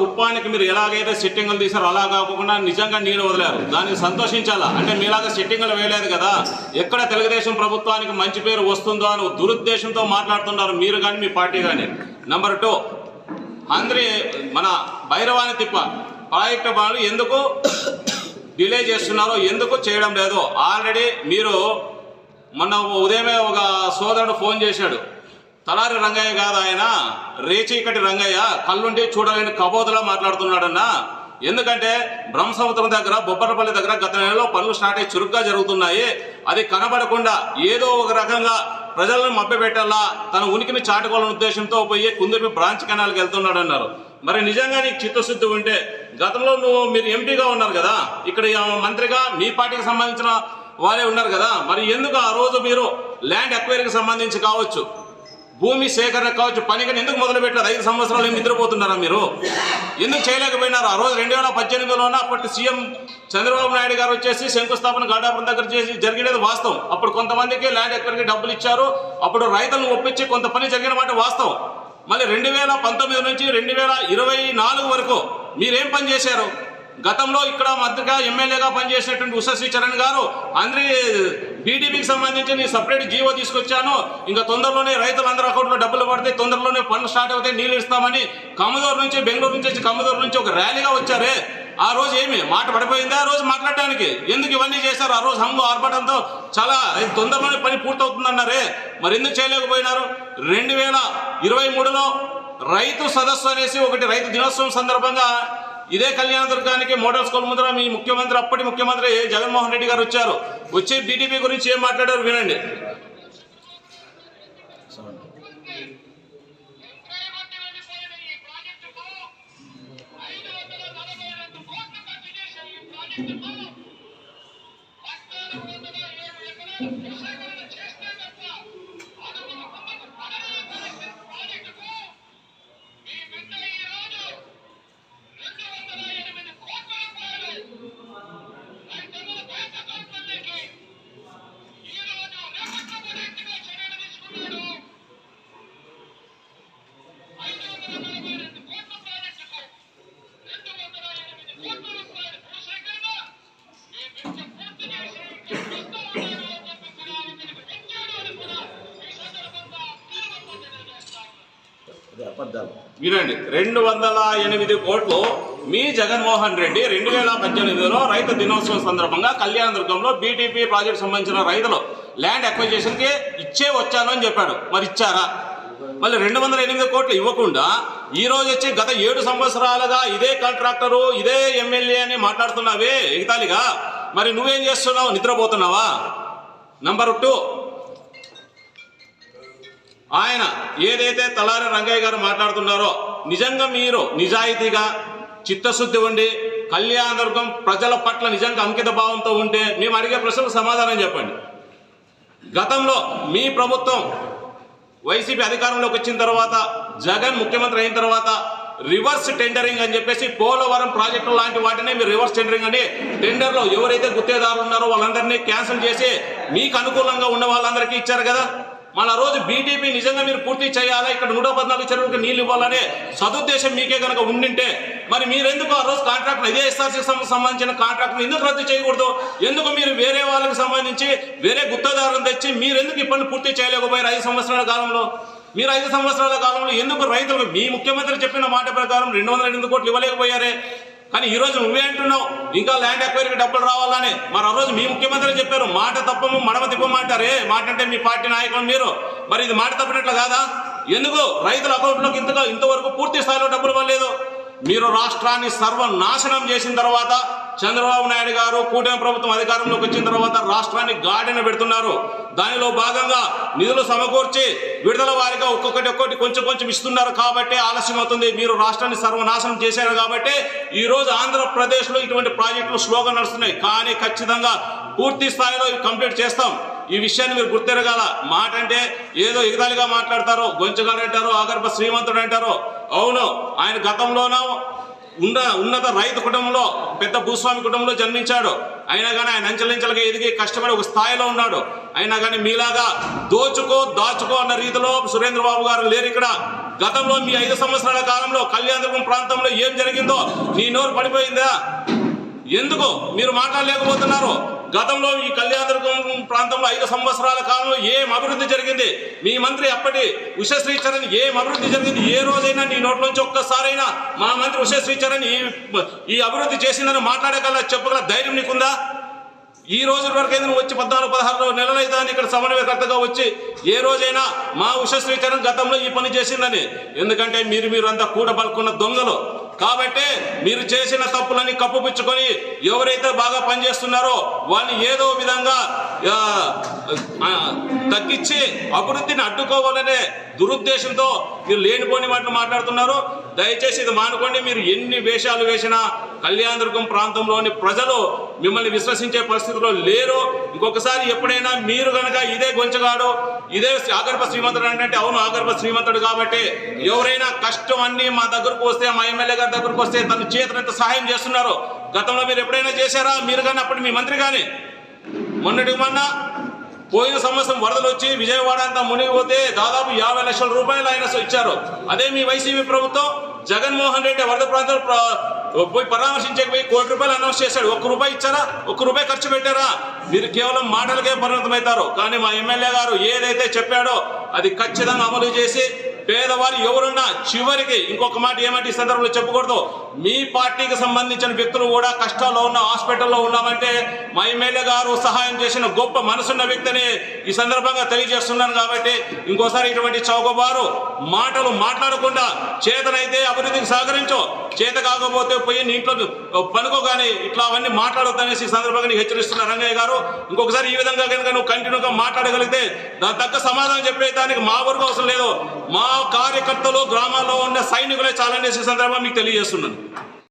కుప్పానికి మీరు ఎలాగైతే సెట్టింగులు తీసారో అలా కాకుండా నిజంగా నీళ్ళు వదిలారు. దానికి సంతోషించాలా? అంటే మీలాగా సెట్టింగులు వేయలేదు కదా? ఎక్కడ తెలుగుదేశం ప్రభుత్వానికి మంచి పేరు వస్తుందో అని దురుద్దేశంతో మాట్లాడుతున్నారు మీరు కానీ మీ పార్టీ కానీ నంబర్ టూ అందరి మన భైరవాణి తిప్ప ప్రాజెక్టు పనులు ఎందుకు డిలే చేస్తున్నారో ఎందుకు చేయడం లేదు ఆల్రెడీ మీరు మొన్న ఉదయమే ఒక సోదరుడు ఫోన్ చేశాడు. తలారి రంగయ్య కాదు ఆయన. రేచీకటి రంగయ్య కళ్ళుండి చూడలేని కబోతలా మాట్లాడుతున్నాడన్న. ఎందుకంటే బ్రహ్మసముద్రం దగ్గర బొబ్బరపల్లి దగ్గర గత నెలలో పనులు స్టార్ట్ అయ్యి చురుగ్గా జరుగుతున్నాయి. అది కనబడకుండా ఏదో ఒక రకంగా ప్రజలను మభ్యపెట్టాలా తన ఉనికిని చాటుకోవాలనే ఉద్దేశంతో పోయి కుందుర్పి బ్రాంచ్ కెనాల్కి వెళ్తున్నాడు అన్నారు మరి నిజంగా నీకు చిత్తశుద్ధి ఉంటే గతంలో నువ్వు మీరు ఎంపీగా ఉన్నారు కదా. ఇక్కడ మంత్రిగా మీ పార్టీకి సంబంధించిన వారే ఉన్నారు కదా. మరి ఎందుకు ఆ రోజు మీరు ల్యాండ్ ఎక్వైరీకి సంబంధించి కావచ్చు? భూమి సేకరణ కావచ్చు పనికని ఎందుకు మొదలుపెట్టారు? ఐదు సంవత్సరాలు ఏమి నిద్రపోతున్నారా మీరు? ఎందుకు చేయలేకపోయినారు? ఆ రోజు రెండు వేల పద్దెనిమిదిలోన? అప్పటి సీఎం చంద్రబాబు నాయుడు గారు వచ్చేసి శంకుస్థాపన గాడాపురం దగ్గర చేసి జరిగినది వాస్తవం. అప్పుడు కొంతమందికి ల్యాండ్ ఎక్కడికి డబ్బులు ఇచ్చారు. అప్పుడు రైతులను ఒప్పించి కొంత పని జరిగిన మాట వాస్తవం. మళ్ళీ రెండు వేల పంతొమ్మిది నుంచి రెండు వేల ఇరవై నాలుగు వరకు మీరేం పని చేశారు? గతంలో ఇక్కడ మద్దతుగా ఎమ్మెల్యేగా పనిచేసినటువంటి ఉషశ్రీ చరణ్ గారు అందరి టీడీపీకి సంబంధించి నేను సపరేట్ జీవో తీసుకొచ్చాను. ఇంకా తొందరలోనే రైతులందరూ అకౌంట్లో డబ్బులు పడితే తొందరలోనే పనులు స్టార్ట్ అవుతాయి నీళ్ళు ఇస్తామని కమ్మదూరు నుంచి బెంగళూరు నుంచి వచ్చి కమ్మదూరు నుంచి ఒక ర్యాలీగా వచ్చారే. ఆ రోజు ఏమి? మాట పడిపోయిందా ఆ రోజు మాట్లాడడానికి ఎందుకు ఇవన్నీ చేశారు? ఆ రోజు హంగు ఆర్భటంతో చాలా తొందరలోనే పని పూర్తవుతుందన్నారే. మరి ఎందుకు చేయలేకపోయినారు? రెండు వేల ఇరవై మూడులో రైతు సదస్సు అనేసి ఒకటి రైతు దినోత్సవం సందర్భంగా ఇదే కళ్యాణదుర్గానికి మోడల్ స్కూల్ ముందర మీ ముఖ్యమంత్రి అప్పటి ముఖ్యమంత్రి జగన్మోహన్ రెడ్డి గారు వచ్చారు వచ్చి బీటీపీ గురించి ఏం మాట్లాడారు వినండి Thank you. అబద్ధాలు. వినండి. రెండు వందల ఎనిమిది కోట్లు మీ జగన్మోహన్ రెడ్డి రెండు వేల పద్దెనిమిదిలో రైతు దినోత్సవం సందర్భంగా కళ్యాణదుర్గంలో బీటీపీ ప్రాజెక్ట్ సంబంధించిన రైతులు ల్యాండ్ అక్విజిషన్కి ఇచ్చే వచ్చాను అని చెప్పాడు. మరి ఇచ్చారా? మళ్ళీ రెండు వందల ఎనిమిది కోట్లు ఇవ్వకుండా ఈ రోజు వచ్చి గత ఏడు సంవత్సరాలుగా ఇదే కాంట్రాక్టరు ఇదే ఎమ్మెల్యే అని మాట్లాడుతున్నావే ఎగతాళిగా. మరి నువ్వేం చేస్తున్నావు? నిద్రపోతున్నావా? నంబర్ టూ ఆయన ఏదైతే తలారి రంగయ్య గారు మాట్లాడుతున్నారో నిజంగా మీరు నిజాయితీగా చిత్తశుద్ధి ఉండి కళ్యాణదుర్గం ప్రజల పట్ల నిజంగా అంకిత భావంతో ఉంటే మేము అడిగే ప్రశ్నకు సమాధానం చెప్పండి. గతంలో మీ ప్రభుత్వం వైసీపీ అధికారంలోకి వచ్చిన తర్వాత జగన్ ముఖ్యమంత్రి అయిన తర్వాత రివర్స్ టెండరింగ్ అని చెప్పేసి పోలవరం ప్రాజెక్టు లాంటి వాటినే మీరు రివర్స్ టెండరింగ్ అని టెండర్లో ఎవరైతే గుత్తేదారులు ఉన్నారో వాళ్ళందరినీ క్యాన్సిల్ చేసి మీకు అనుకూలంగా ఉన్న వాళ్ళందరికీ ఇచ్చారు కదా? మన రోజు బీటీపీ నిజంగా మీరు పూర్తి చేయాలా? ఇక్కడ నూట పద్నాలుగు చెరువులకు నీళ్ళు ఇవ్వాలనే సదుద్దేశం మీకే కనుక ఉండింటే మరి మీరెందుకు ఆ రోజు కాంట్రాక్ట్ ఇదే ఎస్ఆర్సీ సంబంధించిన కాంట్రాక్ట్ ఎందుకు రద్దు చేయకూడదు? ఎందుకు మీరు వేరే వాళ్ళకి సంబంధించి వేరే గుత్తదారులను తెచ్చి మీరెందుకు ఈ పనులు పూర్తి చేయలేకపోయారు ఐదు సంవత్సరాల కాలంలో? మీరు ఐదు సంవత్సరాల కాలంలో ఎందుకు రైతులకు మీ ముఖ్యమంత్రి చెప్పిన మాట ప్రకారం రెండు వందల ఎనిమిది కోట్లు ఇవ్వలేకపోయారే? కానీ ఈరోజు నువ్వే అంటున్నావు ఇంకా ల్యాండ్ ఎక్వైరీకి డబ్బులు రావాలని. మరి ఆ రోజు మీ ముఖ్యమంత్రి చెప్పారు మాట తప్పము మడమ తిప్పమంటారే మాట అంటే మీ పార్టీ నాయకులు మీరు. మరి ఇది మాట తప్పినట్లు కాదా? ఎందుకు? రైతుల అకౌంట్లోకి ఇంతగా ఇంతవరకు పూర్తి స్థాయిలో డబ్బులు ఇవ్వలేదు. మీరు రాష్ట్రాన్ని సర్వనాశనం చేసిన తర్వాత చంద్రబాబు నాయుడు గారు కూటమి ప్రభుత్వం అధికారంలోకి వచ్చిన తర్వాత రాష్ట్రాన్ని గాడిన పెడుతున్నారు. దానిలో భాగంగా నిధులు సమకూర్చి విడుదల వారిగా ఒక్కొక్కటి ఒక్కటి కొంచెం కొంచెం ఇస్తున్నారు కాబట్టి ఆలస్యం అవుతుంది. మీరు రాష్ట్రాన్ని సర్వనాశనం చేశారు కాబట్టి ఈ రోజు ఆంధ్రప్రదేశ్లో ఇటువంటి ప్రాజెక్టులు స్లోగా నడుస్తున్నాయి. కానీ ఖచ్చితంగా పూర్తి స్థాయిలో కంప్లీట్ చేస్తాం. ఈ విషయాన్ని మీరు గుర్తెరగాల. మాట అంటే ఏదో ఎగదాలిగా మాట్లాడతారు గొంచుగాడు అంటారు ఆగర్భ శ్రీమంతుడు అంటారు. అవును ఆయన గతంలోనూ ఉన్న ఉన్నత రైతు కుటుంబంలో పెద్ద భూస్వామి కుటుంబంలో జన్మించాడు. అయినా కానీ ఆయన అంచెలంచెలుగా ఎదిగి కష్టపడి ఒక స్థాయిలో ఉన్నాడు. అయినా కానీ మీలాగా దోచుకో దాచుకో అన్న రీతిలో సురేంద్ర బాబు గారు లేరు ఇక్కడ. గతంలో మీ ఐదు సంవత్సరాల కాలంలో కళ్యాణదుర్గం ప్రాంతంలో ఏం జరిగిందో మీ నోరు పడిపోయిందా? ఎందుకు? మీరు మాట్లాడలేకపోతున్నారు. గతంలో ఈ కళ్యాణదుర్గం ప్రాంతంలో ఐదు సంవత్సరాల కాలంలో ఏం అభివృద్ధి జరిగింది? మీ మంత్రి అప్పటి ఉషశ్రీచరణ్ ఏం అభివృద్ధి జరిగింది? ఏ రోజైనా నీ నోట్లోంచి ఒక్కసారైనా మా మంత్రి ఉషశ్రీచరణ్ ఈ ఈ అభివృద్ధి చేసిందని మాట్లాడగల చెప్పగల ధైర్యం నీకుందా? ఈ రోజు వరకు అయితే వచ్చి పద్నాలుగు పదహారు నెలలు అయితే ఇక్కడ సమన్వయకర్తగా వచ్చి ఏ రోజైనా మా ఉషశ్రీచరణ్ గతంలో ఈ పని చేసిందని? ఎందుకంటే మీరు మీరు అంతా కూడబలుకున్న దొంగలు. కాబట్టి మీరు చేసిన తప్పులని కప్పుపుచ్చుకొని ఎవరైతే బాగా పనిచేస్తున్నారో వాళ్ళని ఏదో విధంగా తగ్గించి అభివృద్ధిని అడ్డుకోవాలనే దురుద్దేశంతో మీరు లేనిపోని వాటిని మాట్లాడుతున్నారు. దయచేసి ఇది మానుకోండి. మీరు ఎన్ని వేషాలు వేసినా కళ్యాణదుర్గం ప్రాంతంలోని ప్రజలు మిమ్మల్ని విశ్వసించే పరిస్థితిలో లేరు. ఇంకొకసారి ఎప్పుడైనా మీరు కనుక ఇదే గొంచగాడు ఇదే ఆగర్భ శ్రీమంతుడు అంటే అవును ఆగర్భ శ్రీమంతుడు కాబట్టి ఎవరైనా కష్టం అన్ని మా దగ్గరకు వస్తే మా ఎమ్మెల్యే గారి దగ్గరకు వస్తే తన చేతనంత సహాయం చేస్తున్నారు. గతంలో మీరు ఎప్పుడైనా చేశారా? మీరు కానీ అప్పుడు మీ మంత్రి కానీ? మొన్నటి మొన్న పోయిన సంవత్సరం వరదలు వచ్చి విజయవాడ అంతా మునిగిపోతే దాదాపు యాభై లక్షల రూపాయలు ఆయన ఇచ్చారు. అదే మీ వైసీపీ ప్రభుత్వం జగన్మోహన్ రెడ్డి వరద ప్రాంతాలు ప్ర- పోయి పరామర్శించకపోయి కోటి రూపాయలు అనౌన్స్ చేశాడు. ఒక్క రూపాయి ఇచ్చారా? ఒక్క రూపాయి ఖర్చు పెట్టారా? మీరు కేవలం మాటలకే పరిమితమవుతారు. కానీ మా ఎమ్మెల్యే గారు ఏదైతే చెప్పాడో అది ఖచ్చితంగా అమలు చేసి పేదవారు ఎవరున్నా చివరికి ఇంకొక మాట ఏమంటే ఈ సందర్భంలో చెప్పకూడదు. మీ పార్టీకి సంబంధించిన వ్యక్తులు కూడా కష్టాల్లో ఉన్న హాస్పిటల్లో ఉన్నామంటే మా ఎమ్మెల్యే గారు సహాయం చేసిన గొప్ప మనసున్న వ్యక్తిని ఈ సందర్భంగా తెలియజేస్తున్నాను కాబట్టి ఇంకోసారి ఇటువంటి చౌకబారు మాటలు మాట్లాడకుండా చేతనైతే అభివృద్ధికి సహకరించు. చేత కాకపోతే పోయి నీ ఇంట్లో పనుకోగానే ఇట్లా అవన్నీ మాట్లాడొద్దనేసి సందర్భంగా నీకు హెచ్చరిస్తున్న రంగయ్య గారు ఇంకొకసారి ఈ విధంగా కనుక నువ్వు కంటిన్యూగా మాట్లాడగలిగితే దాని తగ్గ సమాధానం చెప్పే దానికి మా వరకు అవసరం లేదు. మా కార్యకర్తలు గ్రామాల్లో ఉన్న సైనికులే చాలనేసి ఈ సందర్భంగా మీకు తెలియజేస్తున్నాను.